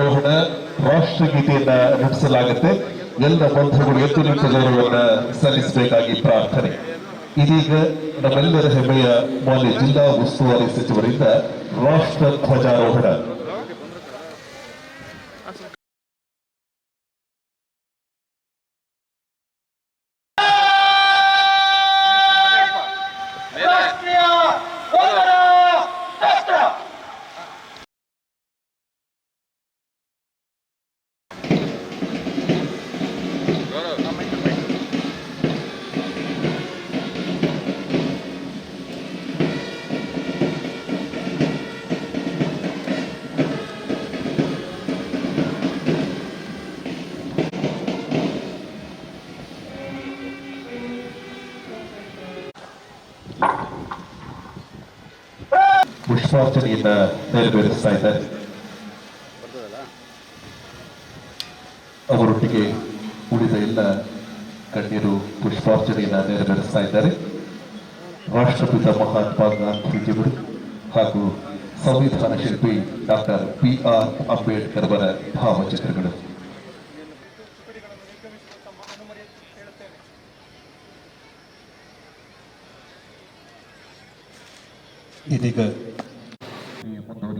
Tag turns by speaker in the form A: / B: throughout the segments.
A: ಧ್ವಜಾರೋಹಣ ರಾಷ್ಟ್ರಗೀತೆಯನ್ನ ನುಡಿಸಲಾಗುತ್ತೆ. ಎಲ್ಲ ಬಂಧುಗಳು ಎದ್ದು ನಿಂತ ಗೌರವವನ್ನು ಸಲ್ಲಿಸಬೇಕಾಗಿ ಪ್ರಾರ್ಥನೆ. ಇದೀಗ ನಮ್ಮೆಲ್ಲರ ಹೆಮ್ಮೆಯ ಮಾನ್ಯ ಜಿಲ್ಲಾ ಉಸ್ತುವಾರಿ ಸಚಿವರಿಂದ ರಾಷ್ಟ್ರ ಧ್ವಜಾರೋಹಣ. ಪುಷ್ಪಾರ್ಚನೆಯನ್ನ ನೆರವೇರಿಸ್ತಾ ಇದ್ದಾರೆ ಅವರೊಟ್ಟಿಗೆ ಉಳಿದ ಎಲ್ಲ ಗಣ್ಯರು ಪುಷ್ಪಾರ್ಚನೆಯನ್ನ ನೆರವೇರಿಸ್ತಾ ಇದ್ದಾರೆ ರಾಷ್ಟ್ರಪಿತ ಮಹಾತ್ಮ ಗಾಂಧೀಜಿಯವರು ಹಾಗೂ ಸಂವಿಧಾನ ಶಿಲ್ಪಿ ಡಾಕ್ಟರ್ ಬಿ ಆರ್ ಅಂಬೇಡ್ಕರ್ ಅವರ ಭಾವಚಿತ್ರಗಳು ಇದೀಗ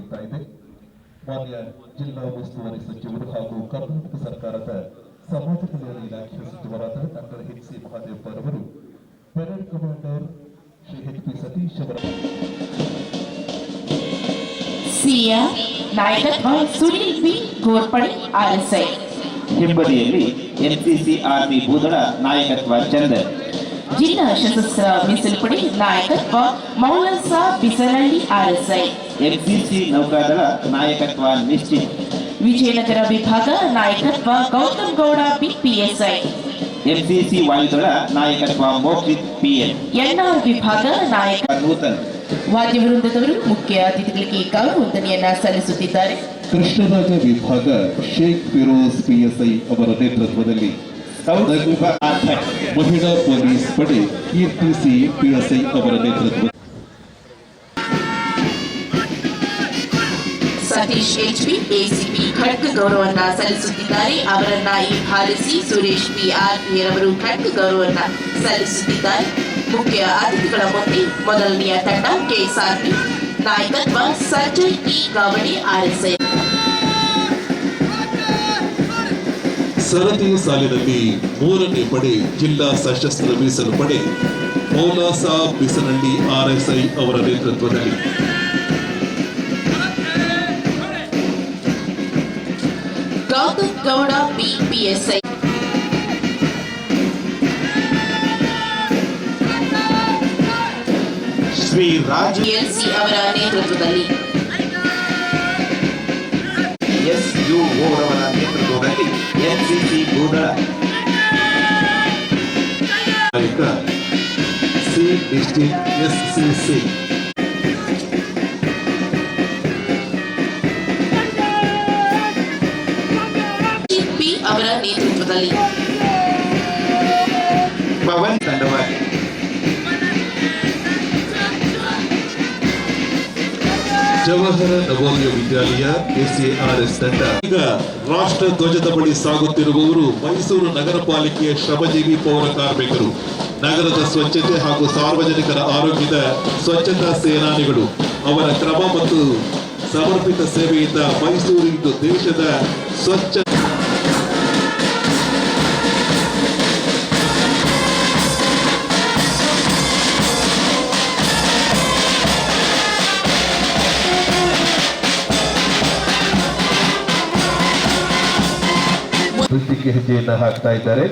A: ಮುಂದುವರಿತಾ ಇದೆ ಮಾನ್ಯ ಜಿಲ್ಲಾ ಉಸ್ತುವಾರಿ ಸಚಿವರು ಹಾಗೂ ಕರ್ನಾಟಕ ಸರ್ಕಾರದ ಸಮಾಜ ಕಲ್ಯಾಣ ಇಲಾಖೆ ಸಚಿವರಾದ ಡಾಕ್ಟರ್ ಎಚ್ ಸಿ ಮಹಾದೇವಪ್ಪ ಅವರು parade commander Shri H P Satish ಅವರ
B: ನಾಯಕತ್ವ ಸುನೀಲ್ ಬಿ ಗೋರ್ಪಡೆ ಆರ್ಎಸ್ಐ.
C: ಹಿಂಬದಿಯಲ್ಲಿ ಎನ್ಸಿಸಿ ಆರ್ಮಿ ಬೂದಳ ನಾಯಕತ್ವ ಚಂದರ್
B: ಜಿಲ್ಲಾ ಸಶಸ್ತ್ರ ಮೀಸಲು ಪಡೆ ನಾಯಕತ್ವ ಮೌಲಸ ಬಿಸನಹಳ್ಳಿ ಆರ್ಎಸ್ಐ.
C: ಎನ್ಸಿಸಿ ನೌಕಾದಳ ನಾಯಕತ್ವ ನಿಶ್ಚಿತ್.
B: ವಿಜಯನಗರ ವಿಭಾಗ ನಾಯಕತ್ವ ಗೌತಮ್ ಗೌಡ ಬಿಪಿಎಸ್ಐ
C: ಎನ್ಸಿಸಿ ವಾಯುದಳ ನಾಯಕತ್ವ ಮೋಕ್ಷಿತ್ ಪಿಎಲ್.
B: ಎನ್ಆರ್ ವಿಭಾಗ ನಾಯಕ.
C: ನೂತನ್.
B: ವಾದ್ಯ ವೃಂದದವರು ಮುಖ್ಯ ಅತಿಥಿಗಳಿಗೆ ಗೌರವಂದನೆಯನ್ನ ಸಲ್ಲಿಸುತ್ತಿದ್ದಾರೆ.
A: ಕೃಷ್ಣರಾಜ ವಿಭಾಗ ಶೇಖ್ ಫಿರೋಜ್ ಪಿಎಸ್ಐ ಅವರ ನೇತೃತ್ವದಲ್ಲಿ
C: ಸೌತ್ ವಿಭಾಗ ಅಧ್ಯಕ್ಷ
A: ಮಹಿಳಾ ಪೊಲೀಸ್ ಪಡೆ ಕೀರ್ತಿ ಸಿ ಪಿಎಸ್ಐ ಅವರ ನೇತೃತ್ವ
B: ಸತೀಶ್ ಎಚ್ ಪಿ ಎಸಿಪಿ ಖಡ್ಗ ಗೌರವವನ್ನ ಸಲ್ಲಿಸುತ್ತಿದ್ದಾರೆ ಅವರನ್ನ ಹಿಂಬಾಲಿಸಿ ಸುರೇಶ್ ಪಿ ಆರ್ ಪಿ ರವರು ಖಡ್ಗ ಗೌರವವನ್ನ ಸಲ್ಲಿಸುತ್ತಿದ್ದಾರೆ ಮುಖ್ಯ ಅತಿಥಿಗಳ ಮುಂದೆ ಮೊದಲನೆಯ ತಂಡ ಕೆಎಸ್ಆರ್ಪಿ ನಾಯಕತ್ವ ಸಂಜಯ್ ಇ ಗಾವಣಿ ಆರ್ಎಸ್ಐ
A: ಸರತಿ ಸಾಲಿನಲ್ಲಿ ಮೂರನೇ ಪಡೆ ಜಿಲ್ಲಾ ಸಶಸ್ತ್ರ ಮೀಸಲು ಪಡೆ ಮೌಲಾಸ ಬಿಸನಹಳ್ಳಿ ಆರ್ಎಸ್ಐ ಅವರ ನೇತೃತ್ವದಲ್ಲಿ.
B: Gautam Gowda B PSI
C: Shri Raj
B: PLC
C: ಅವರ ನೇತೃತ್ವದಲ್ಲಿ. ಎನ್ಸಿಸಿ ಬೂದಳ
A: ನಾಯಕ C district S C C
B: P ಅವರ ನೇತೃತ್ವದಲ್ಲಿ
C: ಪವನ್ ತಂಡವಾಗಿ
A: ಜವಾಹರ ನವೋದಯ ವಿದ್ಯಾಲಯ ಎಸ್ಎಆರ್ಎಸ್ ತಂಡ. ಈಗ ರಾಷ್ಟ್ರ ಧ್ವಜದ ಬಳಿ ಸಾಗುತ್ತಿರುವವರು ಮೈಸೂರು ನಗರ ಪಾಲಿಕೆಯ ಶ್ರಮಜೀವಿ ಪೌರ ಕಾರ್ಮಿಕರು. ನಗರದ ಸ್ವಚ್ಛತೆ ಹಾಗೂ ಸಾರ್ವಜನಿಕರ ಆರೋಗ್ಯದ ಸ್ವಚ್ಛತಾ ಸೇನಾನಿಗಳು ಅವರ ಕ್ರಮ ಮತ್ತು ಸಮರ್ಪಿತ ಸೇವೆಯಿಂದ ಮೈಸೂರು ಇಂದು ದೇಶದ ಸ್ವಚ್ಛ ನೃತ್ಯಕ್ಕೆ ಹೆಜ್ಜೆಯನ್ನು ಹಾಕ್ತಾ ಇದ್ದಾರೆ.